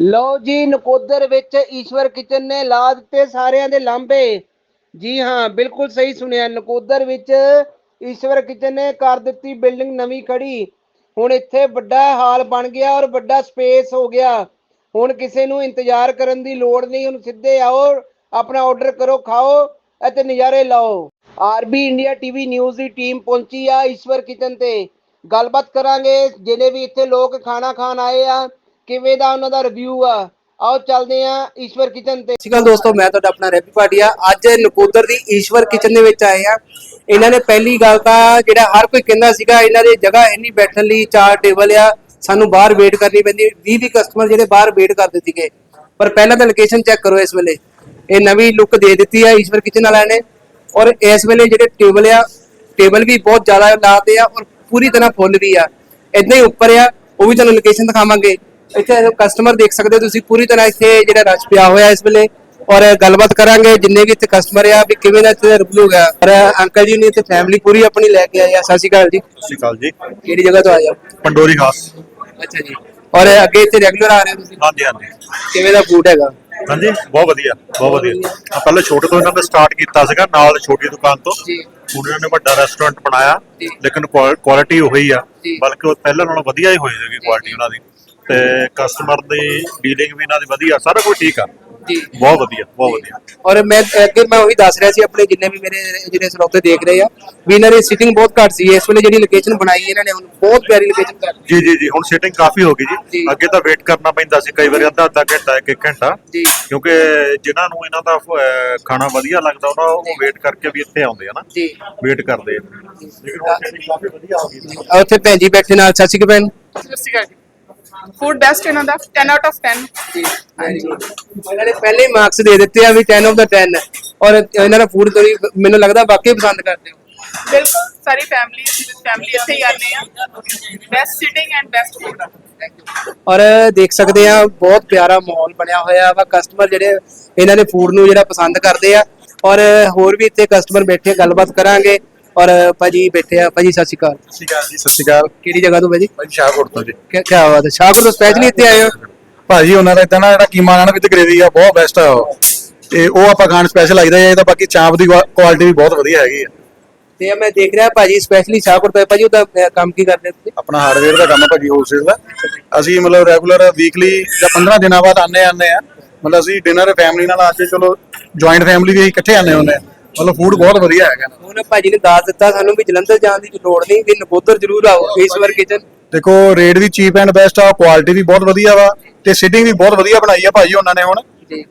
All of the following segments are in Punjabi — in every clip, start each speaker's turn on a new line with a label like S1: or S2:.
S1: ਲਓ ਜੀ, ਨਕੋਦਰ ਵਿੱਚ ਈਸ਼ਵਰ ਕਿਚਨ ਨੇ ਲਾ ਦਿੱਤੇ ਸਾਰਿਆਂ ਦੇ ਲਾਂਬੇ ਜੀ ਹਾਂ, ਬਿਲਕੁਲ ਸਹੀ ਸੁਣਿਆ। ਨਕੋਦਰ ਵਿੱਚ ਈਸ਼ਵਰ ਕਿਚਨ ਨੇ ਕਰ ਦਿੱਤੀ ਬਿਲਡਿੰਗ ਨਵੀਂ ਖੜੀ ਹੁਣ ਇੱਥੇ ਵੱਡਾ ਹਾਲ ਬਣ ਗਿਆ ਔਰ ਵੱਡਾ ਸਪੇਸ ਹੋ ਗਿਆ। ਹੁਣ ਕਿਸੇ ਨੂੰ ਇੰਤਜ਼ਾਰ ਕਰਨ ਦੀ ਲੋੜ ਨਹੀਂ। ਹੁਣ ਸਿੱਧੇ ਆਓ, ਆਪਣਾ ਆਰਡਰ ਕਰੋ, ਖਾਓ ਅਤੇ ਨਜ਼ਾਰੇ ਲਓ। R B India TV news ਦੀ ਟੀਮ ਪਹੁੰਚੀ ਆ ਈਸ਼ਵਰ ਕਿਚਨ ਤੇ। ਗੱਲਬਾਤ ਕਰਾਂਗੇ ਜਿਹੜੇ ਵੀ ਇੱਥੇ ਲੋਕ ਖਾਣਾ ਖਾਣ ਆਏ ਆ ਕਿਵੇਂ ਦਾ ਉਹਨਾਂ ਦਾ ਰਿਵਿਊ ਆ? ਆਓ ਚੱਲਦੇ ਆ ਈਸ਼ਵਰ ਕਿਚਨ ਤੇ।
S2: ਸਤਿ ਦੋਸਤੋ, ਮੈਂ ਤੁਹਾਡਾ ਆਪਣਾ ਰੈਪੀ ਭਾਟੀਆ ਅੱਜ ਨਕੋਦਰ ਦੀ ਈਸ਼ਵਰ ਕਿਚਨ ਦੇ ਵਿੱਚ ਆਏ ਆ ਇਹਨਾਂ ਨੇ ਪਹਿਲੀ ਗੱਲ ਤਾਂ ਜਿਹੜਾ ਹਰ ਕੋਈ ਕਹਿੰਦਾ ਸੀਗਾ, ਇਹਨਾਂ ਦੀ ਜਗ੍ਹਾ ਇੰਨੀ ਬੈਠਣ ਲਈ ਚਾਰ ਟੇਬਲ ਆ, ਸਾਨੂੰ ਬਾਹਰ ਵੇਟ ਕਰਨੀ ਪੈਂਦੀ। 20 20 ਕਸਟਮਰ ਜਿਹੜੇ ਬਾਹਰ ਵੇਟ ਕਰਦੇ ਸੀਗੇ। ਪਰ ਪਹਿਲਾਂ ਤਾਂ ਲੋਕੇਸ਼ਨ ਚੈੱਕ ਕਰੋ ਇਸ ਵੇਲੇ। ਇਹ ਨਵੀਂ ਲੁੱਕ ਦੇ ਦਿੱਤੀ ਆ ਈਸ਼ਵਰ ਕਿਚਨ ਵਾਲਿਆਂ ਨੇ। ਔਰ ਇਸ ਵੇਲੇ ਜਿਹੜੇ ਟੇਬਲ ਆ ਟੇਬਲ ਵੀ ਬਹੁਤ ਜ਼ਿਆਦਾ ਲਾਤੇ ਆ ਔਰ ਪੂਰੀ ਤਰ੍ਹਾਂ ਫੁੱਲ ਵੀ ਆ। ਇਦਾਂ ਹੀ ਉੱਪਰ ਆ, ਉਹ ਵੀ ਤੁਹਾਨੂੰ ਲੋਕੇਸ਼ਨ ਦਿਖਾਵਾਂਗੇ। ਇੱਥੇ ਕਸਟਮਰ ਦੇਖ ਸਕਦੇ ਹੋ ਤੁਸੀਂ ਪੂਰੀ ਤਰ੍ਹਾਂ ਇੱਥੇ ਜਿਹੜਾ ਰਸ਼ ਪਿਆ ਹੋਇਆ ਇਸ ਵੇਲੇ। ਔਰ ਗੱਲਬਾਤ ਕਰਾਂਗੇ ਜਿੰਨੇ ਵੀ ਇੱਥੇ ਕਸਟਮਰ ਆ ਵੀ ਕਿਵੇਂ ਦਾ ਇੱਥੇ ਰਿਵਿਊ ਗਿਆ ਔਰ ਅੰਕਲ ਜੀ ਨੇ ਇੱਥੇ ਫੈਮਿਲੀ ਪੂਰੀ ਆਪਣੀ ਲੈ ਕੇ ਆਏ ਆ। ਸਤਿ ਸ਼੍ਰੀ ਅਕਾਲ ਜੀ।
S3: ਸਤਿ ਸ਼੍ਰੀ ਅਕਾਲ ਜੀ।
S2: ਕਿਹੜੀ ਜਗ੍ਹਾ ਤੋਂ ਆਏ ਆ
S3: ਪੰਡੋਰੀ ਖਾਸ।
S2: ਅੱਛਾ ਜੀ। ਔਰ ਅੱਗੇ ਇੱਥੇ ਰੈਗੂਲਰ ਆ ਰਹੇ ਹੋ ਤੁਸੀਂ?
S3: ਹਾਂਜੀ ਹਾਂਜੀ।
S2: ਕਿਵੇਂ ਦਾ ਫੂਡ ਹੈਗਾ?
S3: ਹਾਂਜੀ ਬਹੁਤ ਵਧੀਆ ਬਹੁਤ ਵਧੀਆ। ਆ ਪਹਿਲਾਂ ਛੋਟੇ ਤੋਂ ਇਹਨਾਂ ਨੇ ਸਟਾਰਟ ਕੀਤਾ ਸੀਗਾ ਨਾਲ ਛੋਟੀ ਦੁਕਾਨ ਤੋਂ।
S2: ਜੀ।
S3: ਹੁਣ ਇਹਨਾਂ ਨੇ ਵੱਡਾ ਰੈਸਟੋਰੈਂਟ ਬਣਾਇਆ। ਲੇਕਿਨ ਕੁਆਲਿਟੀ ਉਹੀ ਆ। ਬਲਕਿ ਉਹ ਪਹਿਲਾਂ ਨਾਲੋਂ ਵਧੀਆ ਹੀ ਹੋਈ ਸੀਗੀ ਕੁਆਲਿਟੀ ਉਹਨਾਂ ਦੀ। ਤੇ ਕਸਟਮਰ ਦੀ ਡੀਲਿੰਗ ਵੀ ਇਹਨਾਂ ਦੀ ਵਧੀਆ ਸਾਰਾ ਕੁਝ ਠੀਕ ਆ
S2: ਜੀ
S3: ਬਹੁਤ ਵਧੀਆ ਬਹੁਤ ਵਧੀਆ
S2: ਔਰ ਮੈਂ ਅੱਗੇ ਮੈਂ ਉਹੀ ਦੱਸ ਰਿਹਾ ਸੀ ਆਪਣੇ ਜਿੰਨੇ ਵੀ ਮੇਰੇ ਜਿਹੜੇ ਸਰੋਤੇ ਦੇਖ ਰਹੇ ਆ ਵੀ ਇਹਨਾਂ ਦੀ ਸਿਟਿੰਗ ਬਹੁਤ ਘੱਟ ਸੀ ਇਸ ਵੇਲੇ ਜਿਹੜੀ ਲੋਕੇਸ਼ਨ ਬਣਾਈ ਇਹਨਾਂ ਨੇ ਹੁਣ ਬਹੁਤ ਪਿਆਰੀ ਲੋਕੇਸ਼ਨ ਕਰ ਦਿੱਤੀ
S3: ਜੀ ਜੀ ਜੀ ਹੁਣ ਸੀਟਿੰਗ ਕਾਫੀ ਹੋ ਗਈ
S2: ਜੀ।
S3: ਜੀ ਅੱਗੇ ਤਾਂ ਵੇਟ ਕਰਨਾ ਪੈਂਦਾ ਸੀ ਕਈ ਵਾਰੀ ਅੱਧਾ ਅੱਧਾ ਘੰਟਾ ਇੱਕ ਇੱਕ ਘੰਟਾ
S2: ਜੀ
S3: ਕਿਉਂਕਿ ਜਿਨ੍ਹਾਂ ਨੂੰ ਇਹਨਾਂ ਦਾ ਅਹ, ਖਾਣਾ ਵਧੀਆ ਲੱਗਦਾ ਉਹਨਾਂ ਉਹ ਵੇਟ ਕਰਕੇ ਵੀ ਇੱਥੇ ਆਉਂਦੇ ਆ ਨਾ
S2: ਜੀ
S3: ਵੇਟ ਕਰਦੇ ਆ ਲੇਕਿਨ ਹੁਣ setting ਕਾਫੀ ਵਧੀਆ ਹੋ ਗਈ
S2: ਆ ਉੱਥੇ ਭੈਣ ਜੀ ਬੈਠੇ ਨਾਲ ਸਤਿ ਸ਼੍ਰੀ ਅਕਾਲ ਭੈਣ
S4: ਸਤਿ ਸ਼੍ਰੀ ਅਕਾਲ ਜੀ ਫੂਡ ਬੈਸਟ ਇਹਨਾਂ ਦਾ 10 ਆਊਟ ਆਫ 10
S2: ਜੀ ਇਹਨਾਂ ਨੇ ਪਹਿਲੇ ਮਾਰਕਸ ਦੇ ਦਿੱਤੇ ਆ ਵੀ 10 ਆਫ ਦਾ 10 ਔਰ ਇਹਨਾਂ ਦਾ ਫੂਡ ਤੁਸੀਂ ਮੈਨੂੰ ਲੱਗਦਾ ਵਾਕਈ ਪਸੰਦ ਕਰਦੇ ਹੋ।
S4: ਬਿਲਕੁਲ ਸਾਰੀ ਫੈਮਿਲੀ ਫੈਮਿਲੀ ਇੱਥੇ ਹੀ ਆਨੇ ਆ। Best sitting and best food
S2: ਔਰ ਦੇਖ ਸਕਦੇ ਆ ਬਹੁਤ ਪਿਆਰਾ ਮਾਹੌਲ ਬਣਿਆ ਹੋਇਆ ਵਾ। ਕਸਟਮਰ ਜਿਹੜੇ ਇਹਨਾਂ ਦੇ ਫੂਡ ਨੂੰ ਜਿਹੜਾ ਪਸੰਦ ਕਰਦੇ ਆ। ਔਰ ਹੋਰ ਵੀ ਇੱਥੇ ਕਸਟਮਰ ਬੈਠੇ ਗੱਲਬਾਤ ਕਰਾਂਗੇ। ਔਰ ਭਾਜੀ ਬੈਠੇ ਆ। ਭਾਜੀ ਸਤਿ ਸ਼੍ਰੀ ਅਕਾਲ।
S5: ਸਤਿ ਸ਼੍ਰੀ ਅਕਾਲ ਜੀ ਸਤਿ ਸ਼੍ਰੀ ਅਕਾਲ।
S2: ਕਿਹੜੀ ਜਗ੍ਹਾ ਤੋਂ ਭਾਜੀ?
S5: ਭਾਈ ਸ਼ਾਹਕੋਟ ਤੋਂ ਜੀ।
S2: ਕੀ ਕੀ ਬਾਤ ਹੈ। ਸ਼ਾਹਕੋਟ ਤੋਂ ਸਪੈਸ਼ਲੀ ਇੱਥੇ ਆਏ ਹੋ?
S5: ਭਾਜੀ ਉਹਨਾਂ ਦਾ ਇਦਾਂ ਨਾ ਜਿਹੜਾ ਕੀਮਾ ਨਾਨ ਵਿਦ ਗ੍ਰੇਵੀ ਆ ਬਹੁਤ ਬੈਸਟ ਆ ਉਹ। ਤੇ ਉਹ ਆਪਾਂ ਖਾਣ ਸਪੈਸ਼ਲ ਆਈਦਾ ਹੈ ਇਹਦਾ ਬਾਕੀ ਚਾਂਪ ਦੀ ਕੁਆਲਿਟੀ ਵੀ ਬਹੁਤ ਵਧੀਆ ਹੈਗੀ ਆ।
S2: ਤੇ ਮੈਂ ਦੇਖ ਰਿਹਾ ਭਾਜੀ ਸਪੈਸ਼ਲੀ ਸ਼ਾਹਕੋਟ ਤੋਂ। ਭਾਜੀ ਉਹਦਾ ਕੰਮ ਕੀ ਕਰਦੇ ਤੁਸੀਂ?
S5: ਆਪਣਾ ਹਾਰਡਵੇਅਰ ਦਾ ਕੰਮ ਆ ਭਾਜੀ ਹੋਲਸੇਲ ਦਾ। ਅਸੀਂ ਮਤਲਬ ਰੈਗੂਲਰ ਵੀਕਲੀ ਜਾਂ 15 ਦਿਨਾਂ ਬਾਅਦ ਆਨੇ ਆਨੇ ਆ। ਮਤਲਬ ਅਸੀਂ ਡਿਨਰ ਫੈਮਿਲੀ ਨਾਲ ਆ ਕੇ ਚਲੋ ਜੁਆਇੰਟ ਫੈਮਿਲੀ ਵੀ ਇਕੱਠੇ ਆਨੇ ਹੁੰਦੇ ਆ। ਮਤਲਬ ਫੂਡ ਬਹੁਤ ਵਧੀਆ ਹੈਗਾ।
S2: ਹੁਣ ਭਾਜੀ ਨੇ ਦੱਸ ਦਿੱਤਾ ਸਾਨੂੰ ਵੀ ਜਲੰਧਰ ਜਾਣ ਦੀ ਲੋੜ ਨਹੀਂ ਵੀ ਨਕੋਦਰ ਜ਼ਰੂਰ ਆਓ ਈਸ਼ਵਰ ਕਿਚਨ।
S5: ਦੇਖੋ ਰੇਟ ਵੀ ਚੀਪ ਐਂਡ ਬੈਸਟ ਆ ਕੁਆਲਿਟੀ ਵੀ ਬਹੁਤ ਵਧੀਆ ਵਾ ਤੇ ਸਿਟਿੰਗ ਵੀ ਬਹੁਤ ਵਧੀਆ ਬਣਾਈ ਆ ਭਾਜੀ ਉਹਨਾਂ ਨੇ ਹੁਣ।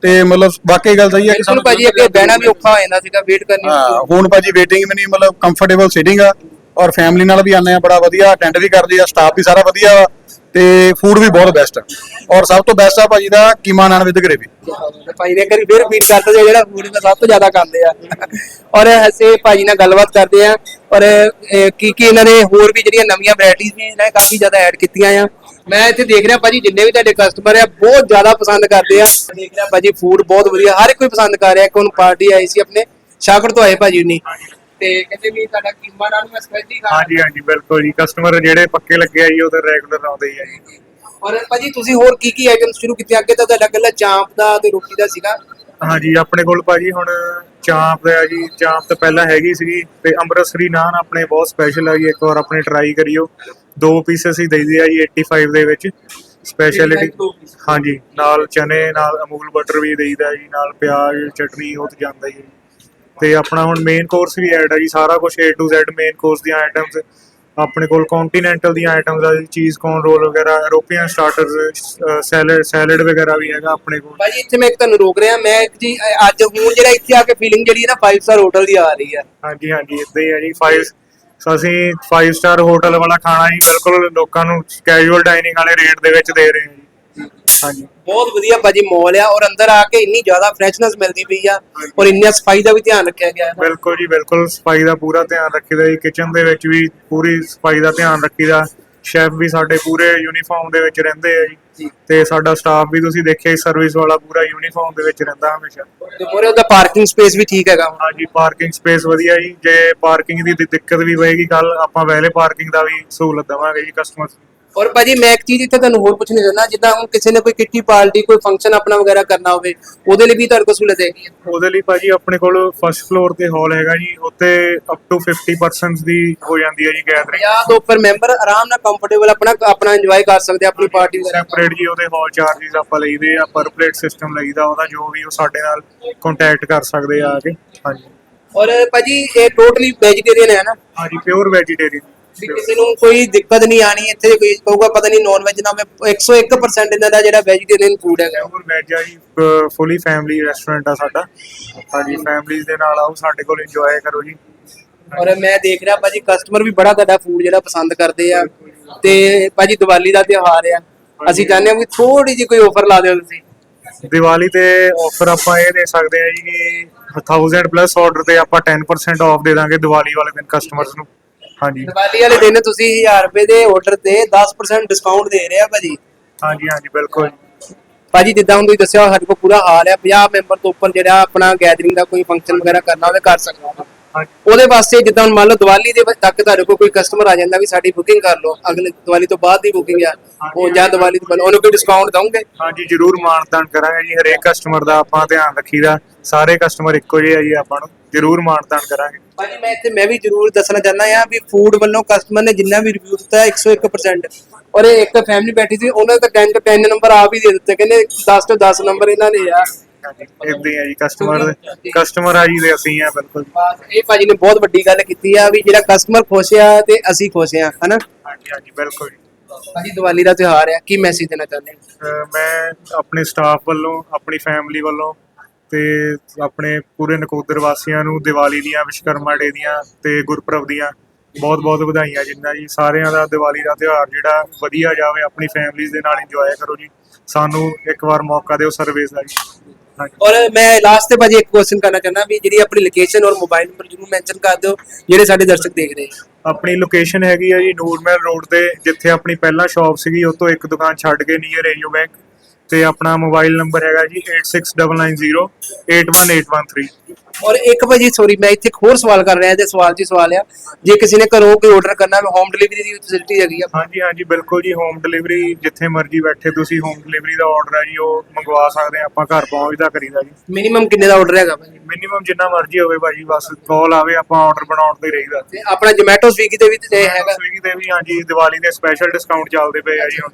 S5: ਤੇ ਮਤਲਬ ਵਾਕਈ ਗੱਲ ਸਹੀ ਹੈ ਕਿ
S2: ਬਿਲਕੁਲ ਭਾਜੀ ਅੱਗੇ ਬਹਿਣਾ ਵੀ ਔਖਾ ਹੋ ਜਾਂਦਾ ਸੀਗਾ ਵੇਟ ਕਰਨੀ
S5: ਹਾਂ ਹੁਣ ਭਾਜੀ ਵੇਟਿੰਗ ਵੀ ਨਹੀਂ ਮਤਲਬ ਕੰਫਰਟੇਬਲ ਸੀਟਿੰਗ ਆ ਔਰ ਫੈਮਿਲੀ ਨਾਲ ਵੀ ਆਨੇ ਆ ਬੜਾ ਵਧੀਆ ਅਟੈਂਡ ਵੀ ਕਰਦੇ ਆ ਸਟਾਫ ਵੀ ਸਾਰਾ ਵਧੀਆ ਵਾ। ਤੇ ਫੂਡ ਵੀ ਬਹੁਤ ਬੈਸਟ ਆ। ਔਰ ਸਭ ਤੋਂ ਬੈਸਟ ਆ ਭਾਜੀ ਦਾ ਕੀਮਾ ਨਾਨ ਵਿਦ ਗ੍ਰੇਵੀ
S2: ਤੇ ਨੇ ਕਰੀ ਫਿਰ ਫੀਡ ਕਰਤਾ ਜੇ ਜਿਹੜਾ ਫੂਡ ਦਾ ਸਭ ਤੋਂ ਜ਼ਿਆਦਾ ਖਾਂਦੇ ਆ। ਔਰ ਅਸੀਂ ਭਾਜੀ ਨਾਲ ਗੱਲਬਾਤ ਕਰਦੇ ਆ। ਔਰ ਕੀ ਕੀ ਇਹਨਾਂ ਨੇ ਹੋਰ ਵੀ ਜਿਹੜੀਆਂ ਨਵੀਆਂ ਵੈਰਾਈਟੀਆਂ ਨੇ, ਇਹਨਾਂ ਨੇ ਕਾਫੀ ਜ਼ਿਆਦਾ ਐਡ ਕੀਤੀਆਂ ਆ। ਮੈਂ ਇੱਥੇ ਦੇਖ ਰਿਹਾ ਭਾਜੀ, ਜਿੰਨੇ ਵੀ ਤੁਹਾਡੇ ਕਸਟਮਰ ਆ, ਬਹੁਤ ਜ਼ਿਆਦਾ ਪਸੰਦ ਕਰਦੇ ਆ। ਦੇਖ ਰਿਹਾ ਭਾਜੀ ਫੂਡ ਬਹੁਤ ਵਧੀਆ, ਹਰ ਇੱਕ ਕੋਈ ਪਸੰਦ ਕਰ ਰਿਹਾ। ਕੋਣ ਪਾਰਟੀ ਆਈ ਸੀ ਆਪਣੇ ਸ਼ਾਕਰ ਤੋਂ ਆਏ ਭਾਜੀ ਨਹੀਂ ਤੇ ਕਹਿੰਦੇ ਵੀ ਤੁਹਾਡਾ ਕੀਮਾ ਨਾਲ ਮੈਂ ਸਪੈਸ਼ਲੀ ਖਾ
S6: ਹਾਂਜੀ ਹਾਂਜੀ ਬਿਲਕੁਲ ਜੀ। ਕਸਟਮਰ ਜਿਹੜੇ ਪੱਕੇ ਲੱਗੇ ਆ ਜੀ ਉਹ ਤਾਂ ਰੈਗੂਲਰ ਆਉਂਦੇ ਹੀ ਆ ਜੀ।
S2: ਔਰ ਭਾਜੀ ਤੁਸੀਂ ਹੋਰ ਕੀ ਕੀ ਆਈਟਮ ਸ਼ੁਰੂ ਕੀਤੀਆਂ? ਅੱਗੇ ਤਾਂ ਤੁਹਾਡਾ ਕੱਲਾ ਚਾਂਪ ਦਾ ਤੇ ਰੋਟੀ ਦਾ ਸੀਗਾ।
S6: ਹਾਂਜੀ ਆਪਣੇ ਕੋਲ ਭਾਜੀ ਹੁਣ ਚਾਂਪ ਦਾ ਜੀ। ਚਾਂਪ ਤਾਂ ਪਹਿਲਾਂ ਹੈਗੀ ਸੀਗੀ ਤੇ ਅੰਮ੍ਰਿਤਸਰੀ ਨਾਨ ਆਪਣੇ ਬਹੁਤ ਸਪੈਸ਼ਲ ਆ ਜੀ। ਇੱਕ ਵਾਰ ਆਪਣੇ ਟਰਾਈ ਕਰਿਓ। ਦੋ ਪੀਸਸ ਹੀ ਦੇਈਦੇ ਆ ਜੀ 85 ਦੇ ਵਿੱਚ। ਸਪੈਸ਼ਲਿਟੀ। ਹਾਂਜੀ ਨਾਲ ਚਨੇ ਨਾਲ ਅਮੂਲ ਬਟਰ ਵੀ ਦੇਈਦਾ ਜੀ ਨਾਲ ਪਿਆਜ਼ ਚਟਨੀ ਉਹ ਤਾਂ ਜਾਂਦਾ ਹੀ। ਤੇ ਆਪਣਾ ਹੁਣ ਮੇਨ ਕੋਰਸ ਵੀ ਐਡ ਆ ਜੀ ਸਾਰਾ ਕੁਝ A to Z main course ਦੀਆਂ ਆਈਟਮਸ ਆਪਣੇ ਕੋਲ ਕੰਟੀਨੈਂਟਲ ਦੀਆਂ ਆਈਟਮਸ ਆ ਜੀ ਚੀਜ਼ ਕੌਰਨ ਰੋਲ ਵਗੈਰਾ ਯੂਰੋਪੀਅਨ ਸਟਾਰਟਰਸ ਸੈਲਡ ਸੈਲਡ ਵਗੈਰਾ ਵੀ ਹੈਗਾ ਆਪਣੇ ਕੋਲ।
S2: ਭਾਜੀ ਇੱਥੇ ਮੈਂ ਇੱਕ ਤੁਹਾਨੂੰ ਰੋਕ ਰਿਹਾ ਮੈਂ ਇੱਕ ਜੀ ਅ- ਅੱਜ ਹੁਣ ਜਿਹੜਾ ਇੱਥੇ ਆ ਕੇ ਫੀਲਿੰਗ ਜਿਹੜੀ ਹੈ ਨਾ 5 ਸਟਾਰ ਹੋਟਲ ਦੀ ਆ ਰਹੀ ਹੈ।
S6: ਹਾਂਜੀ ਹਾਂਜੀ ਇਦਾਂ ਹੀ ਹੈ ਜੀ 5 ਅਸੀਂ 5 ਸਟਾਰ ਹੋਟਲ ਵਾਲਾ ਖਾਣਾ ਹੀ ਬਿਲਕੁਲ ਲੋਕਾਂ ਨੂੰ ਕੈਜੂਅਲ ਡਾਈਨਿੰਗ ਵਾਲੇ ਰੇਟ ਦੇ ਵਿੱਚ ਦੇ ਰਹੇ ਹਾਂ ਜੀ। ਹਾਂਜੀ।
S2: ਬਹੁਤ ਵਧੀਆ ਭਾਜੀ ਮਾਲ ਆ ਔਰ ਅੰਦਰ ਆ ਕੇ ਇੰਨੀ ਜ਼ਿਆਦਾ ਫਰੈਸ਼ਨੈਸ ਮਿਲਦੀ ਪਈ ਆ ਔਰ ਇੰਨੀ ਸਫ਼ਾਈ ਦਾ ਵੀ ਧਿਆਨ ਰੱਖਿਆ ਗਿਆ ਹੈ।
S6: ਬਿਲਕੁਲ ਜੀ ਬਿਲਕੁਲ ਸਫ਼ਾਈ ਦਾ ਪੂਰਾ ਧਿਆਨ ਰੱਖੀਦਾ ਜੀ ਕਿਚਨ ਦੇ ਵਿੱਚ ਵੀ ਪੂਰੀ ਸਫ਼ਾਈ ਦਾ ਧਿਆਨ ਰੱਖੀਦਾ। ਸ਼ੈਫ ਵੀ ਸਾਡੇ ਪੂਰੇ ਯੂਨੀਫਾਰਮ ਦੇ ਵਿੱਚ ਰਹਿੰਦੇ ਆ ਜੀ। ਤੇ ਸਾਡਾ ਸਟਾਫ ਵੀ ਤੁਸੀਂ ਦੇਖਿਆ ਸਰਵਿਸ ਵਾਲਾ ਪੂਰਾ ਯੂਨੀਫਾਰਮ ਦੇ ਵਿੱਚ ਰਹਿੰਦਾ ਹਮੇਸ਼ਾ।
S2: ਤੇ ਮੋਰੇ ਉਹਦਾ ਪਾਰਕਿੰਗ ਸਪੇਸ ਵੀ ਠੀਕ ਹੈਗਾ ਹੁਣ।
S6: ਹਾਂਜੀ ਪਾਰਕਿੰਗ ਸਪੇਸ ਵਧੀਆ ਜੀ। ਜੇ ਪਾਰਕਿੰਗ ਦੀ ਦਿੱਕਤ ਵੀ ਹੋਏਗੀ ਕੱਲ ਆਪਾਂ ਵੈਲੇ ਪਾਰਕਿੰਗ ਦਾ ਵੀ ਸਹੂਲਤ ਦੇਵਾਂਗੇ ਜੀ ਕਸਟਮਰ
S2: ਔਰ ਭਾਜੀ ਮੈਂ ਇੱਕ ਚੀਜ਼ ਇੱਥੇ ਤੁਹਾਨੂੰ ਹੋਰ ਪੁੱਛਣੀ ਚਾਹੁੰਦਾ ਜਿੱਦਾਂ ਹੁਣ ਕਿਸੇ ਨੇ ਕੋਈ ਕਿੱਟੀ ਪਾਰਟੀ ਕੋਈ ਫੰਕਸ਼ਨ ਆਪਣਾ ਵਗੈਰਾ ਕਰਨਾ ਹੋਵੇ ਉਹਦੇ ਲਈ ਵੀ ਤੁਹਾਡੇ ਕੋਲ ਸਹੂਲਤ ਹੈਗੀ ਹੈ?
S6: ਉਹਦੇ ਲਈ ਭਾਜੀ ਆਪਣੇ ਕੋਲ ਫਰਸਟ ਫਲੋਰ ਤੇ ਹਾਲ ਹੈਗਾ ਜੀ ਉੱਤੇ ਅਪ ਟੂ 50% ਦੀ ਹੋ ਜਾਂਦੀ ਹੈ ਜੀ ਗੈਦਰਿੰਗ
S2: 50 ਤੋਂ ਉੱਪਰ ਮੈਂਬਰ ਆਰਾਮ ਨਾਲ ਕੰਫਰਟੇਬਲ ਆਪਣਾ ਆਪਣਾ ਇੰਜੋਏ ਕਰ ਸਕਦੇ ਆ ਆਪਣੀ ਪਾਰਟੀ ਵਗੈਰਾ
S6: ਸੈਪਰੇਟ ਜੀ ਉਹਦੇ ਹਾਲ ਚਾਰजेस ਆਪਾਂ ਲਈਦੇ ਆ ਪਰ ਪਲੇਟ ਸਿਸਟਮ ਲਈਦਾ ਉਹਦਾ ਜੋ ਵੀ ਉਹ ਸਾਡੇ ਨਾਲ ਕੰਟੈਕਟ ਕਰ ਸਕਦੇ ਆ ਆ ਕੇ। ਹਾਂਜੀ।
S2: ਔਰ ਭਾਜੀ ਇਹ ਟੋਟਲੀ ਵੈਜੀਟੇਰੀਅਨ ਹੈ ਨਾ?
S6: ਹਾਂਜੀ ਪਿਓਰ ਵੈਜੀਟੇਰੀਅਨ
S2: ਵੀ ਕਿਸੇ ਨੂੰ ਕੋਈ ਦਿੱਕਤ ਨਹੀਂ ਆਣੀ ਇੱਥੇ ਕੋਈ ਕਹੂਗਾ ਪਤਾ ਨਹੀਂ ਨੌਨ ਵੈਜ ਨਾ ਹੋਵੇ 101% ਇਹਨਾਂ ਦਾ ਜਿਹੜਾ ਵੈਜੀਟੇਰੀਅਨ ਫੂਡ ਹੈਗਾ।
S6: ਪਿਓਰ ਵੈਜ ਆ ਜੀ ਫੁੱਲੀ ਫੈਮਿਲੀ ਰੈਸਟੋਰੈਂਟ ਆ ਸਾਡਾ। ਹਾਂਜੀ ਫੈਮਿਲੀਜ਼ ਦੇ ਨਾਲ ਆਓ ਸਾਡੇ ਕੋਲ ਇੰਜੋਏ ਕਰੋ ਜੀ।
S2: ਔਰ ਮੈਂ ਦੇਖ ਰਿਹਾ ਭਾਜੀ ਕਸਟਮਰ ਵੀ ਬੜਾ ਤੁਹਾਡਾ ਫੂਡ ਜਿਹੜਾ ਪਸੰਦ ਕਰਦੇ ਆ। ਤੇ ਭਾਜੀ ਦੀਵਾਲੀ ਦਾ ਤਿਉਹਾਰ ਆ। ਅਸੀਂ ਚਾਹੁੰਦੇ ਹਾਂ ਕਿ ਥੋੜੀ ਜਿਹੀ ਕੋਈ ਆਫਰ ਲਾ ਦਿਓ ਤੁਸੀਂ।
S6: ਦੀਵਾਲੀ ਤੇ ਆਫਰ ਆਪਾਂ ਇਹ ਦੇ ਸਕਦੇ ਆ ਜੀ ਕਿ 1000 ਪਲੱਸ ਆਰਡਰ ਤੇ ਆਪਾਂ 10% ਆਫ ਦੇ ਦਾਂਗੇ ਦੀਵਾਲੀ ਵਾਲੇ ਦਿਨ ਕਸਟਮਰਸ ਨੂੰ। ਹਾਂਜੀ।
S2: ਦੀਵਾਲੀ ਵਾਲੇ ਦਿਨ ਤੁਸੀਂ 1000 ਰੁਪਏ ਦੇ ਆਰਡਰ ਤੇ 10% ਡਿਸਕਾਊਂਟ ਦੇ ਰਹੇ ਆ ਭਾਜੀ।
S6: ਹਾਂਜੀ ਹਾਂਜੀ ਬਿਲਕੁਲ।
S2: ਭਾਜੀ ਜਿੱਦਾਂ ਹੁਣ ਤੁਸੀਂ ਦੱਸਿਆ ਸਾਡੇ ਕੋਲ ਪੂਰਾ ਹਾਲ ਹੈ। 50 ਮੈਂਬਰ ਤੋਂ ਉੱਪਰ ਜਿਹੜਾ ਆਪਣਾ ਗੈਦਰਿੰਗ ਦਾ ਕੋਈ ਫੰਕਸ਼ਨ ਵਗੈਰਾ ਕਰਨਾ ਹੋਵੇ ਕਰ ਸਕਦਾ ਵਾ। ਉਹਦੇ ਵਾਸਤੇ ਜਿੱਦਾਂ ਮੰਨ ਲਓ ਦੀਵਾਲੀ ਦੇ ਤੱਕ ਤੁਹਾਡੇ ਕੋਲ ਕੋਈ ਕਸਟਮਰ ਆ ਜਾਂਦਾ ਵੀ ਸਾਡੀ ਬੁਕਿੰਗ ਕਰ ਲਓ ਅਗਲੇ ਦੀਵਾਲੀ ਤੋਂ ਬਾਅਦ ਦੀ ਬੁਕਿੰਗ ਆ ਉਹ ਜਾਂ ਦੀਵਾਲੀ ਤੋਂ ਪਹਿਲਾਂ ਉਹਨੂੰ ਕੋਈ ਡਿਸਕਾਊਂਟ ਦਵਾਂਗੇ
S6: ਹਾਂਜੀ ਜਰੂਰ ਮਾਨਤਾਨ ਕਰਾਂਗੇ ਜੀ ਹਰੇਕ ਕਸਟਮਰ ਦਾ ਆਪਾਂ ਧਿਆਨ ਰੱਖੀਦਾ ਸਾਰੇ ਕਸਟਮਰ ਇੱਕੋ ਜਿਹੇ ਆ ਜੀ ਆਪਾਂ ਨੂੰ ਜਰੂਰ ਮਾਨਤਾਨ ਕਰਾਂਗੇ।
S2: ਭਾਜੀ ਮੈਂ ਇੱਥੇ ਮੈਂ ਵੀ ਜ਼ਰੂਰ ਦੱਸਣਾ ਚਾਹੁੰਦਾ ਆ ਵੀ ਫੂਡ ਵੱਲੋਂ ਕਸਟਮਰ ਨੇ ਜਿੰਨਾ ਵੀ ਰਿਵਿਊ ਦਿੱਤਾ 101% ਔਰ ਇੱਕ ਫੈਮਿਲੀ ਬੈਠੀ ਸੀ ਉਹਨਾਂ ਦਾ 10 ਤੋਂ 10 ਨੰਬਰ ਆਪ ਹੀ ਦੇ ਦਿੱਤੇ ਕਹਿੰਦੇ 10 ਤੋਂ 10 ਨੰਬਰ ਇਹਨਾਂ ਨੇ ਆ।
S6: ਇਦਾਂ ਹੀ ਜੀ ਕਸਟਮਰ ਕਸਟਮਰ ਆ ਜੀ। ਦੇ ਅਸੀਂ ਆ ਬਿਲਕੁਲ
S2: ਬਸ ਇਹ ਭਾਜੀ ਨੇ ਬਹੁਤ ਵੱਡੀ ਗੱਲ ਕੀਤੀ ਆ ਵੀ ਜਿਹੜਾ ਕਸਟਮਰ ਖੁਸ਼ ਆ ਤੇ ਅਸੀਂ ਖੁਸ਼ ਆ ਹਨਾ?
S6: ਹਾਂਜੀ ਹਾਂਜੀ ਬਿਲਕੁਲ
S2: ਭਾਜੀ ਦੀਵਾਲੀ ਦਾ ਤਿਉਹਾਰ ਆ ਕੀ ਮੈਸੇਜ ਦੇਣਾ ਚਾਹੁੰਦੇ ਹੋ?
S6: ਮੈਂ ਆਪਣੇ ਸਟਾਫ ਵੱਲੋਂ ਆਪਣੀ ਫੈਮਿਲੀ ਵੱਲੋਂ ਤੇ ਆਪਣੇ ਪੂਰੇ ਨਕੋਦਰ ਵਾਸੀਆਂ ਨੂੰ ਦੀਵਾਲੀ ਦੀਆਂ ਵਿਸ਼ਕਰਮਾ ਡੇ ਦੀਆਂ ਤੇ ਗੁਰਪੁਰਬ ਦੀਆਂ ਬਹੁਤ ਬਹੁਤ ਵਧਾਈਆਂ ਜਿੰਨਾ ਜੀ। ਸਾਰਿਆਂ ਦਾ ਦੀਵਾਲੀ ਦਾ ਤਿਉਹਾਰ ਜਿਹੜਾ ਵਧੀਆ ਜਾਵੇ ਆਪਣੀ ਫੈਮਿਲੀਜ਼ ਦੇ ਨਾਲ ਇੰਜੋਏ ਕਰੋ ਜੀ। ਸਾਨੂੰ ਇੱਕ ਵਾਰ ਮੌਕਾ ਦਿਓ ਸਰਵਿਸ ਦਾ ਜੀ।
S2: ਔਰ ਮੈਂ ਲਾਸਟ ਤੇ ਭਾਜੀ ਇੱਕ ਕੁਐਸਚਨ ਕਰਨਾ ਚਾਹੁੰਦਾ ਵੀ ਜਿਹੜੀ ਆਪਣੀ ਲੋਕੇਸ਼ਨ ਔਰ ਮੋਬਾਈਲ ਨੰਬਰ ਜਰੂਰ ਮੈਂਸ਼ਨ ਕਰ ਦਿਓ, ਜਿਹੜੇ ਸਾਡੇ ਦਰਸ਼ਕ ਦੇਖ ਰਹੇ ਆ।
S6: ਆਪਣੀ ਲੋਕੇਸ਼ਨ ਹੈਗੀ ਆ ਜੀ ਨੂਰਮਹਿਲ ਰੋਡ ਤੇ, ਜਿੱਥੇ ਆਪਣੀ ਪਹਿਲਾਂ ਸ਼ਾਪ ਸੀਗੀ, ਉਹ ਤੋਂ ਇੱਕ ਦੁਕਾਨ ਛੱਡ ਕੇ ਨੀਅਰ ਏਯੂ ਬੈਂਕ ਤੇ ਆਪਣਾ ਮੋਬਾਈਲ ਨੰਬਰ ਹੈਗਾ ਜੀ 8699081813
S2: ਔਰ ਇੱਕ ਭਾਜੀ ਸੌਰੀ ਮੈਂ ਇੱਥੇ ਇੱਕ ਹੋਰ ਸਵਾਲ ਕਰ ਰਿਹਾ ਤੇ ਸਵਾਲ ਜੀ ਸਵਾਲ ਆ। ਜੇ ਕਿਸੇ ਨੇ ਘਰੋਂ ਕੋਈ ਆਰਡਰ ਕਰਨਾ ਹੋਮ ਡਿਲੀਵਰੀ ਦੀ ਫੈਸਿਲਿਟੀ ਹੈਗੀ ਆ।
S6: ਹਾਂਜੀ ਹਾਂਜੀ ਬਿਲਕੁਲ ਜੀ ਹੋਮ ਡਿਲੀਵਰੀ ਜਿੱਥੇ ਮਰਜ਼ੀ ਬੈਠੇ ਤੁਸੀਂ ਹੋਮ ਡਿਲੀਵਰੀ ਦਾ ਆਰਡਰ ਹੈ ਜੀ ਉਹ ਮੰਗਵਾ ਸਕਦੇ ਆ ਆਪਾਂ ਘਰ ਪਹੁੰਚਦਾ ਕਰੀਦਾ ਜੀ।
S2: ਮਿਨੀਮਮ ਕਿੰਨੇ ਦਾ ਆਰਡਰ ਹੈਗਾ ਭਾਜੀ
S6: ਮਿਨੀਮਮ ਜਿੰਨਾ ਮਰਜ਼ੀ ਹੋਵੇ ਭਾਜੀ ਬਸ ਕਾਲ ਆਵੇ ਆਪਾਂ ਆਰਡਰ ਬਣਾਉਣ ਤੇ ਰਹੀਦਾ।
S2: ਤੇ ਆਪਣਾ ਜੋਮੈਟੋ ਸਵੀਗੀ ਤੇ ਵੀ ਤੇ ਹੈਗਾ?
S6: ਸਵਿਗੀ ਤੇ ਵੀ ਹਾਂਜੀ ਦੀਵਾਲੀ ਦੇ ਸਪੈਸ਼ਲ ਡਿਸਕਾਊਂਟ ਚੱਲਦੇ ਪਏ ਆ ਜੀ ਹੁਣ।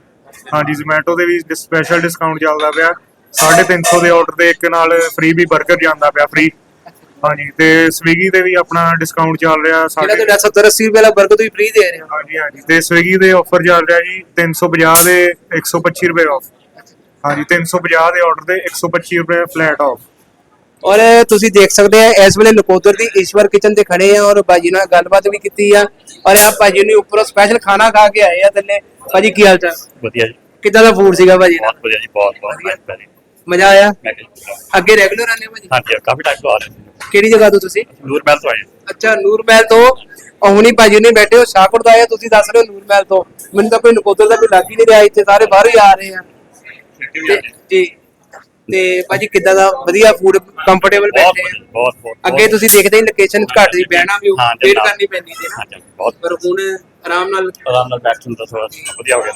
S6: ਹਾਂਜੀ ਜ਼ੋਮੈਟੋ ਦੇ ਵੀ ਸਪੈਸ਼ਲ ਡਿਸਕਾਊਂਟ ਚੱਲਦਾ ਪਿਆ। 350 ਦੇ ਆਰਡਰ ਦੇ ਇੱਕ ਨਾਲ ਫ੍ਰੀ ਵੀ 버ਗਰ ਜਾਂਦਾ ਪਿਆ ਫ੍ਰੀ ਹਾਂਜੀ ਤੇ ਸਵਿਗੀ ਤੇ ਵੀ ਆਪਣਾ ਡਿਸਕਾਊਂਟ ਚੱਲ ਰਿਹਾ
S2: ਜਿਹੜਾ
S6: ਸਾਡੇ
S2: ਤੁਹਾਡਾ 70 80 ਰੁਪਏ ਵਾਲਾ 버ਗਰ ਤੁਸੀਂ ਫ੍ਰੀ ਦੇ ਰਹੇ ਹੋ।
S6: ਹਾਂਜੀ ਹਾਂਜੀ ਤੇ ਸਵਿਗੀ ਦੇ ਆਫਰ ਚੱਲ ਰਿਹਾ ਜੀ 350 ਦੇ 125 ਰੁਪਏ ਆਫ ਹਾਂਜੀ 350 ਦੇ ਆਰਡਰ ਦੇ 125 ਰੁਪਏ ਫਲੈਟ ਆਫ
S2: ਔਰ ਤੁਸੀਂ ਦੇਖ ਸਕਦੇ ਆ ਇਸ ਵੇਲੇ ਨਕੋਦਰ ਦੀ ਈਸ਼ਵਰ ਕਿਚਨ ਤੇ ਖੜੇ ਆ ਔਰ ਭਾਜੀ ਨਾਲ ਗੱਲਬਾਤ ਵੀ ਕੀਤੀ ਆ। ਔਰ ਆ ਭਾਜੀ ਨੇ ਉੱਪਰੋਂ ਸਪੈਸ਼ਲ ਖਾਣਾ ਖਾ ਕੇ ਆਏ ਆ ਥੱਲੇ। ਭਾਜੀ ਕੀ ਹਾਲ ਚਾਲ?
S7: ਵਧੀਆ ਜੀ।
S2: ਕਿੱਦਾਂ ਦਾ ਫੂਡ ਸੀਗਾ ਭਾਜੀ
S7: ਬਹੁਤ ਵਧੀਆ ਜੀ ਬਹੁਤ ਬਹੁਤ।
S2: ਵਧੀਆ। ਮਜ਼ਾ ਆਇਆ?
S7: ਮੈਂ ਕਿਹਾ ਜੀ,
S2: ਅੱਗੇ ਰੈਗੂਲਰ ਆਨੇ ਭਾਜੀ?
S7: ਹਾਂਜੀ ਕਾਫੀ ਟਾਈਮ ਤੋਂ ਆ ਰਹੇ ਸੀ।
S2: ਕਿਹੜੀ ਜਗ੍ਹਾ ਤੋਂ ਤੁਸੀਂ?
S7: ਨੂਰ ਮਹਿਲ ਤੋਂ ਆਏ ਹਾਂ।
S2: ਅੱਛਾ ਨੂਰ ਮਹਿਲ ਤੋਂ। ਹੁਣੀ ਭਾਜੀ ਨੇ ਬੈਠੇ ਹੋ ਸ਼ਾਹਕੋਟ ਤੋਂ ਆਏ ਤੁਸੀਂ ਦੱਸ ਰਹੇ ਹੋ ਨੂਰ ਮਹਿਲ ਤੋਂ। ਮੈਨੂੰ ਤਾਂ ਕੋਈ ਨਕੋਦਰ ਦਾ ਕੋਈ ਲੱਗ ਹੀ ਨਹੀਂ ਰਿਹਾ ਇੱਥੇ ਸਾਰੇ ਬਾਹਰੋਂ ਹੀ ਆ ਰਹੇ ਆ। ਤੇ- ਜੀ ਤੇ ਭਾਜੀ ਕਿੱਦਾਂ ਦਾ ਵਧੀਆ ਫੂਡ ਕੰਫਰਟੇਬਲ
S7: ਬਹੁਤ
S2: ਬੈਠੇ
S7: ਵਧੀਆ,
S2: ਆ
S7: ਬਹੁਤ ਬਹੁਤ।
S2: ਅੱਗੇ ਤੁਸੀਂ ਦੇਖਦੇ ਹੀ ਲੋਕੇਸ਼ਨ ਘੱਟ ਦੀ ਬਹਿਣਾ ਵੀ
S7: ਹਾਂ,
S2: ਵੇਟ। ਕਰਨੀ ਪੈਂਦੀ ਸੀ ਨਾ
S7: ਹਾਂਜੀ ਬਹੁਤ।
S2: ਪਰ ਹੁਣ ਆਰਾਮ ਨਾਲ
S7: ਆਰਾਮ ਨਾਲ ਬੈਠਣ ਦਾ ਥੋੜਾ ਵਧੀਆ ਹੋ ਗਿਆ।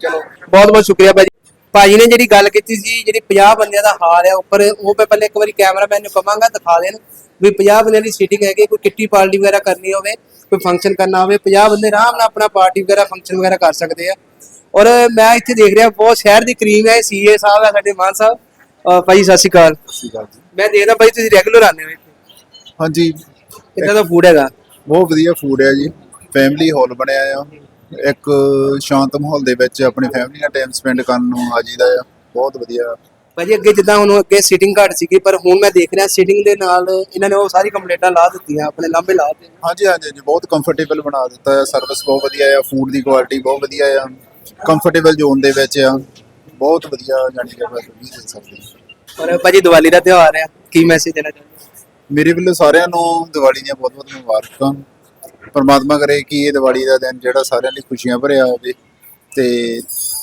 S2: ਚਲੋ ਬਹੁਤ ਬਹੁਤ ਸ਼ੁਕਰੀਆ ਭਾਜੀ। ਭਾਜੀ ਨੇ ਜਿਹੜੀ ਗੱਲ ਕੀਤੀ ਸੀ ਜਿਹੜੀ 50 ਬੰਦਿਆਂ ਦਾ ਹਾਲ ਹੈ ਉੱਪਰ ਉਹ ਮੈਂ ਪਹਿਲੇ ਇੱਕ ਵਾਰੀ ਕੈਮਰਾਮੈਨ ਨੂੰ ਕਵਾਂਗਾ ਦਿਖਾ ਦੇਣ ਵੀ 50 ਬੰਦਿਆਂ ਦੀ ਸੀਟਿੰਗ ਹੈਗੀ ਕੋਈ ਕਿੱਟੀ ਪਾਰਟੀ ਵਗੈਰਾ ਕਰਨੀ ਹੋਵੇ ਕੋਈ ਫੰਕਸ਼ਨ ਕਰਨਾ ਹੋਵੇ 50 ਬੰਦੇ ਆਰਾਮ ਨਾਲ ਆਪਣਾ ਪਾਰਟੀ ਵਗੈਰਾ ਫੰਕਸ਼ਨ ਵਗੈਰਾ ਕਰ ਸਕਦੇ ਆ। ਔਰ ਮੈਂ ਇੱਥੇ ਦੇਖ ਰਿਹਾ ਬਹੁਤ ਸ਼ਹਿਰ ਦੀ ਕਰੀਮ ਹੈ ਸੀਏ ਸਾਹਿਬ ਹੈ ਸਾਡੇ ਮਾਨ ਸਾਹਿਬ। ਅਹ ਭਾਜੀ ਸਤਿ ਸ਼੍ਰੀ ਅਕਾਲ।
S8: ਸਤਿ ਸ਼੍ਰੀ ਅਕਾਲ ਜੀ।
S2: ਮੈਂ ਦੇਖਦਾ ਭਾਈ ਤੁਸੀਂ ਰੈਗੂਲਰ ਆਉਂਦੇ ਹੋ ਇੱਥੇ।
S8: ਹਾਂਜੀ।
S2: ਕਿੱਦਾਂ ਦਾ ਫੂਡ ਹੈਗਾ।
S8: ਬਹੁਤ ਵਧੀਆ ਫੂਡ ਹੈ ਜੀ। ਫੈਮਿਲੀ ਹਾਲ ਬਣਿਆ ਆ। ਇੱਕ ਸ਼ਾਂਤ ਮਾਹੌਲ ਦੇ ਵਿੱਚ ਆਪਣੀ ਫੈਮਿਲੀ ਨਾਲ ਟਾਈਮ ਸਪੈਂਡ ਕਰਨ ਨੂੰ ਆ ਜੀਦਾ ਆ ਬਹੁਤ ਵਧੀਆ
S2: ਭਾਜੀ ਅੱਗੇ ਜਿੱਦਾਂ ਹੁਣ ਅੱਗੇ ਸੀਟਿੰਗ ਘੱਟ ਸੀਗੀ ਪਰ ਹੁਣ ਮੈਂ ਦੇਖ ਰਿਹਾ ਸੀਟਿੰਗ ਦੇ ਨਾਲ ਇਹਨਾਂ ਨੇ ਉਹ ਸਾਰੀ ਕੰਪਲੇਂਟਾਂ ਲਾ ਦਿੱਤੀਆਂ ਆਪਣੇ ਲਾਂਭੇ ਲਾ ਦਿੱਤੇ
S8: ਹਾਂਜੀ ਹਾਂਜੀ ਜੀ ਬਹੁਤ ਕੰਫਰਟੇਬਲ ਬਣਾ ਦਿੱਤਾ ਹੈ ਸਰਵਿਸ ਬਹੁਤ ਵਧੀਆ ਆ ਫੂਡ ਦੀ ਕੁਆਲਿਟੀ ਬਹੁਤ ਵਧੀਆ ਆ ਕੰਫਰਟੇਬਲ ਜ਼ੋਨ ਦੇ ਵਿੱਚ ਆ ਬਹੁਤ ਵਧੀਆ ਜਾਨੀ ਕਿ ਮੈਂ ਵੀ ਦੇ ਸਕਦੀ।
S2: ਔਰ ਭਾਜੀ ਦੀਵਾਲੀ ਦਾ ਤਿਉਹਾਰ ਹੈ ਕੀ ਮੈਸੇਜ ਦੇਣਾ ਚਾਹੁੰਦੇ?
S8: ਮੇਰੇ ਵੱਲੋਂ ਸਾਰਿਆਂ ਨੂੰ ਦੀਵਾਲੀ ਦੀਆਂ ਬਹੁਤ ਬਹੁਤ ਮੁਬਾਰਕਾਂ ਪਰਮਾਤਮਾ ਕਰੇ ਕਿ ਇਹ ਦੀਵਾਲੀ ਦਾ ਦਿਨ ਜਿਹੜਾ ਸਾਰਿਆਂ ਲਈ ਖੁਸ਼ੀਆਂ ਭਰਿਆ ਹੋਵੇ ਤੇ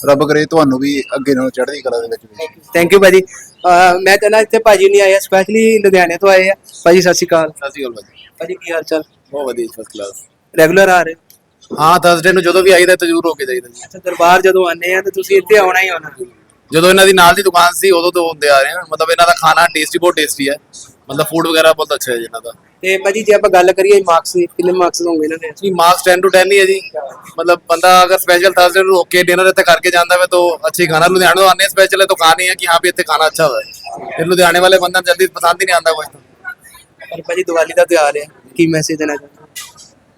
S8: ਰੱਬ ਕਰੇ ਤੁਹਾਨੂੰ ਵੀ ਅੱਗੇ ਨਾਲੋਂ ਚੜ੍ਹਦੀ ਕਲਾ ਦੇ ਵਿੱਚ ਵੇਖੇ
S2: ਥੈਂਕ ਯੂ ਭਾਜੀ। ਅਹ ਮੈਂ ਕਹਿੰਦਾ ਇੱਥੇ ਭਾਜੀ ਨਹੀਂ ਆਏ ਸਪੈਸ਼ਲੀ ਲੁਧਿਆਣੇ ਤੋਂ ਆਏ ਆ। ਭਾਜੀ ਸਤਿ ਸ਼੍ਰੀ ਅਕਾਲ।
S8: ਸਤਿ ਸ਼੍ਰੀ ਅਕਾਲ ਭਾਜੀ।
S2: ਭਾਜੀ ਕੀ ਹਾਲ ਚਾਲ?
S8: ਬਹੁਤ ਵਧੀਆ ਫਸਟ ਕਲਾਸ
S2: ਰੈਗੂਲਰ ਆ ਰਹੇ? ਹੋ?
S9: ਹਾਂ ਥਰਸਡੇ ਨੂੰ ਜਦੋਂ ਵੀ ਆਈਦਾ ਤਾਂ ਜ਼ਰੂਰ ਹੋ ਕੇ ਜਾਈਦਾ ਜੀ।
S2: ਅੱਛਾ ਦਰਬਾਰ ਜਦੋਂ ਆਨੇ ਆ ਤੇ ਤੁਸੀਂ ਇੱਥੇ ਆਉਣਾ ਹੀ ਆਉਣਾ।
S9: ਜਦੋਂ ਇਹਨਾਂ ਦੀ ਨਾਲ ਦੀ ਦੁਕਾਨ ਸੀ ਉਦੋਂ ਤੋਂ ਹੁੰਦੇ ਆ ਰਹੇ ਹਾਂ ਮਤਲਬ ਇਹਨਾਂ ਦਾ ਖਾਣਾ ਟੇਸਟੀ ਬਹੁਤ ਟੇਸਟੀ ਹੈ ਮਤਲਬ ਫੂਡ ਵਗੈਰਾ ਬਹੁਤ ਅੱਛਾ ਹੈ ਜੀ ਇਹਨਾਂ ਦਾ।
S2: ਤੇ ਭਾਜੀ ਜੇ ਆਪਾਂ ਗੱਲ ਕਰੀਏ ਮਾਰਕਸ ਦੀ ਕਿੰਨੇ ਮਾਰਕਸ ਹੋਣਗੇ ਇਹਨਾਂ ਦੇ
S9: ਜੀ ਮਾਰਕਸ 10 to 10 ਹੀ ਹੈ ਜੀ मतलब बंदा अगर स्पेशल थर्सडे ਨੂੰ ਰੋਕ ਕੇ ਡਿਨਰ ਇੱਥੇ ਕਰਕੇ ਜਾਂਦਾ ਵੇ ਤਾਂ ਅੱਛੀ ਖਾਣਾ ਲੁਧਿਆਣੇ ਤੋਂ ਆਨੇ ਸਪੈਸ਼ਲ ਹੈ ਤਾਂ ਖਾਣਾ ਹੀ ਹੈ ਕਿ ਹਾਂ ਵੀ ਇੱਥੇ ਖਾਣਾ ਅੱਛਾ ਹੋਵੇ ਫਿਰ ਲੁਧਿਆਣੇ ਵਾਲੇ ਬੰਦਿਆਂ ਨੂੰ ਜਲਦੀ ਪਸੰਦ ਹੀ ਨਹੀਂ ਆਉਂਦਾ ਕੁਝ
S2: ਪਰ ਭਾਜੀ ਦੀਵਾਲੀ ਦਾ ਤਿਉਹਾਰ ਹੈ ਕੀ ਮੈਸੇਜ ਦੇਣਾ ਚਾਹੁੰਦੇ ਹੋ?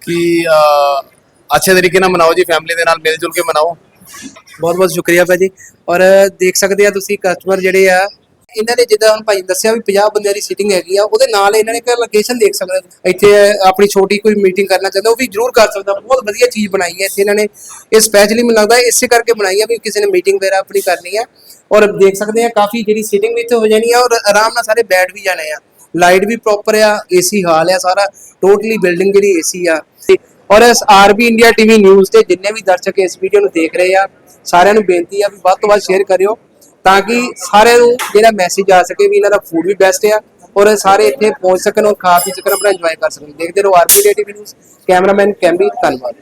S9: ਕਿ ਅਹ, ਅੱਛੇ ਤਰੀਕੇ ਨਾਲ ਮਨਾਓ ਜੀ ਫੈਮਿਲੀ ਦੇ ਨਾਲ ਮਿਲ ਜੁਲ ਕੇ ਮਨਾਓ
S2: ਬਹੁਤ ਬਹੁਤ ਸ਼ੁਕਰੀਆ ਭਾਜੀ ਔਰ ਦੇਖ ਸਕਦੇ ਆ ਤੁਸੀਂ ਕਸਟਮਰ ਜਿਹੜੇ ਆ ਇਹਨਾਂ ਨੇ ਜਿੱਦਾਂ ਹੁਣ ਭਾਈ ਨੇ ਦੱਸਿਆ ਵੀ 50 ਬੰਦਿਆਂ ਦੀ ਸੀਟਿੰਗ ਹੈਗੀ ਆ, ਉਹਦੇ ਨਾਲ ਇਹਨਾਂ ਨੇ ਇੱਕ ਲੋਕੇਸ਼ਨ ਦੇਖ ਸਕਦੇ ਹੋ। ਇੱਥੇ ਆਪਣੀ ਛੋਟੀ ਕੋਈ ਮੀਟਿੰਗ ਕਰਨਾ ਚਾਹੁੰਦਾ, ਉਹ ਵੀ ਜ਼ਰੂਰ ਕਰ ਸਕਦਾ। ਬਹੁਤ ਵਧੀਆ ਚੀਜ਼ ਬਣਾਈ ਹੈ ਇੱਥੇ ਇਹਨਾਂ ਨੇ। ਇਹ ਸਪੈਸ਼ਲੀ ਮੈਨੂੰ ਲੱਗਦਾ ਇਸੇ ਕਰਕੇ ਬਣਾਈ ਹੈ ਵੀ ਕਿਸੇ ਨੇ ਮੀਟਿੰਗ ਵਗੈਰਾ ਆਪਣੀ ਕਰਨੀ ਹੈ ਔਰ ਦੇਖ ਸਕਦੇ ਆ ਕਾਫੀ ਜਿਹੜੀ ਸੀਟਿੰਗ ਵੀ ਇੱਥੇ ਹੋ ਜਾਣੀ ਆ ਔਰ ਆਰਾਮ ਨਾਲ ਸਾਰੇ ਬੈਠ ਵੀ ਜਾਣੇ ਆ। ਲਾਈਟ ਵੀ ਪ੍ਰੋਪਰ ਆ ਏਸੀ ਹਾਲ ਆ ਸਾਰਾ। ਟੋਟਲੀ ਬਿਲਡਿੰਗ ਜਿਹੜੀ ਏਸੀ ਆ। ਤੇ ਔਰ ਇਸ ਆਰਬੀ ਇੰਡੀਆ ਟੀਵੀ ਨਿਊਜ਼ ਤੇ ਜਿੰਨੇ ਵੀ ਦਰਸ਼ਕ ਇਸ ਵੀਡੀਓ ਨੂੰ ਦੇਖ ਰਹੇ ਆ, ਸਾਰਿਆਂ ਨੂੰ ਬੇਨਤੀ ਆ ਵੀ ਵੱਧ ਤੋਂ ਵੱਧ ਸ਼ੇਅਰ ਕਰਿਓ। ਤਾਂ ਕਿ ਸਾਰਿਆਂ ਨੂੰ ਜਿਹੜਾ ਮੈਸੇਜ ਆ ਸਕੇ ਵੀ ਇਹਨਾਂ ਦਾ ਫੂਡ ਵੀ ਬੈਸਟ ਆ ਔਰ ਸਾਰੇ ਇੱਥੇ ਪਹੁੰਚ ਸਕਣ ਔਰ ਖਾ ਪੀ ਸਕਣ, ਆਪਣਾ ਇੰਜੋਏ ਕਰ ਸਕਣ। ਦੇਖਦੇ ਰਹੋ R B India news cameraman Camry ਧੰਨਵਾਦ।